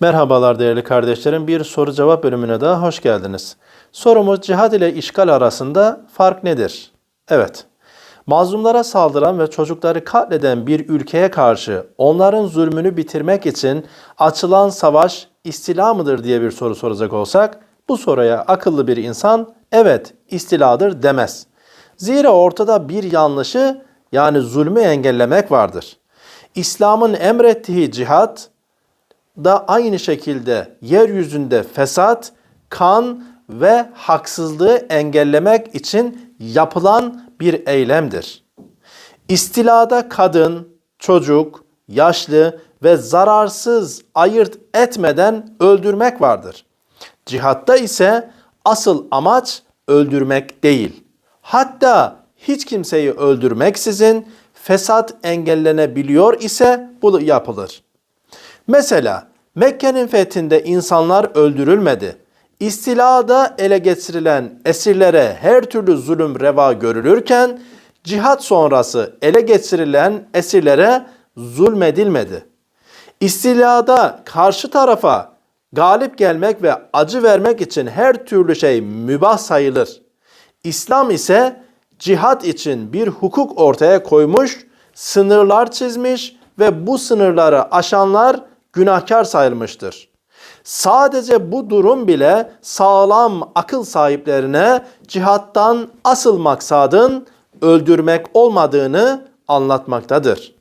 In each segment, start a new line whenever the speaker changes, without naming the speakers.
Merhabalar değerli kardeşlerim. Bir soru cevap bölümüne daha hoş geldiniz. Sorumuz cihad ile işgal arasında fark nedir? Evet. Mazlumlara saldıran ve çocukları katleden bir ülkeye karşı onların zulmünü bitirmek için açılan savaş istila mıdır diye bir soru soracak olsak bu soruya akıllı bir insan evet istiladır demez. Zira ortada bir yanlışı yani zulmü engellemek vardır. İslam'ın emrettiği cihat da aynı şekilde yeryüzünde fesat, kan ve haksızlığı engellemek için yapılan bir eylemdir. İstilada kadın, çocuk, yaşlı ve zararsız ayırt etmeden öldürmek vardır. Cihatta ise asıl amaç öldürmek değil. Hatta hiç kimseyi öldürmeksizin fesat engellenebiliyor ise bu yapılır. Mesela Mekke'nin fethinde insanlar öldürülmedi. İstilada ele geçirilen esirlere her türlü zulüm reva görülürken cihat sonrası ele geçirilen esirlere zulmedilmedi. İstilada karşı tarafa galip gelmek ve acı vermek için her türlü şey mübah sayılır. İslam ise cihat için bir hukuk ortaya koymuş, sınırlar çizmiş ve bu sınırları aşanlar günahkar sayılmıştır. Sadece bu durum bile sağlam akıl sahiplerine cihattan asıl maksadın öldürmek olmadığını anlatmaktadır.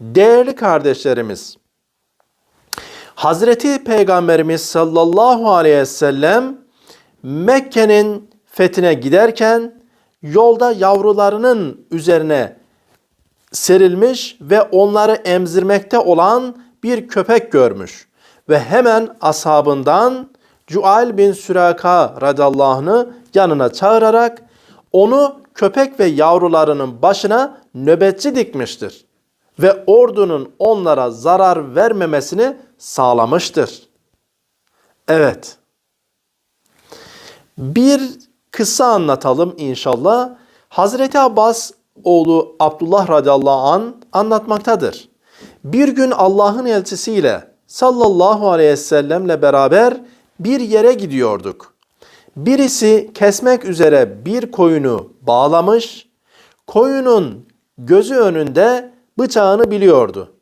Değerli kardeşlerimiz, Hazreti Peygamberimiz sallallahu aleyhi ve sellem Mekke'nin fethine giderken yolda yavrularının üzerine serilmiş ve onları emzirmekte olan bir köpek görmüş ve hemen ashabından Cuail bin Süraka radallahu anh'ı yanına çağırarak onu köpek ve yavrularının başına nöbetçi dikmiştir ve ordunun onlara zarar vermemesini sağlamıştır. Evet. Bir kısa anlatalım inşallah. Hazreti Abbas oğlu Abdullah radıyallahu an anlatmaktadır. Bir gün Allah'ın elçisiyle sallallahu aleyhi ve sellemle beraber bir yere gidiyorduk. Birisi kesmek üzere bir koyunu bağlamış, koyunun gözü önünde bıçağını biliyordu.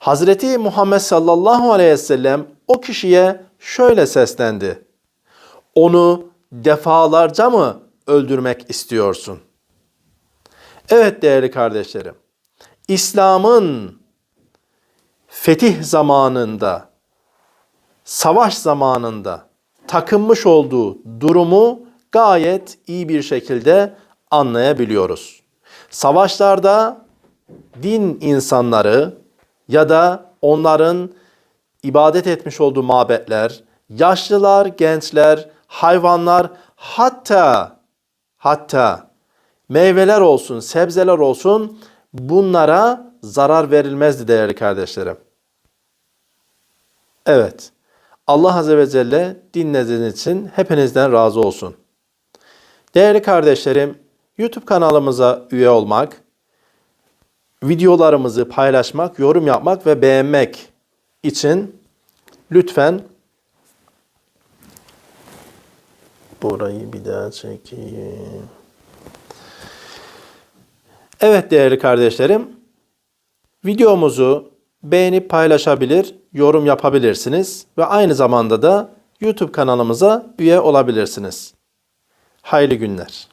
Hazreti Muhammed sallallahu aleyhi ve sellem o kişiye şöyle seslendi. Onu defalarca mı öldürmek istiyorsun? Evet değerli kardeşlerim. İslam'ın fetih zamanında, savaş zamanında takınmış olduğu durumu gayet iyi bir şekilde anlayabiliyoruz. Savaşlarda din insanları ya da onların ibadet etmiş olduğu mabetler, yaşlılar, gençler, hayvanlar hatta hatta meyveler olsun, sebzeler olsun bunlara zarar verilmezdi değerli kardeşlerim. Evet. Allah Azze ve Celle dinlediğiniz için hepinizden razı olsun. Değerli kardeşlerim, YouTube kanalımıza üye olmak, videolarımızı paylaşmak, yorum yapmak ve beğenmek için lütfen burayı bir daha çekeyim. Evet değerli kardeşlerim, videomuzu beğenip paylaşabilir, yorum yapabilirsiniz ve aynı zamanda da YouTube kanalımıza üye olabilirsiniz. Hayırlı günler.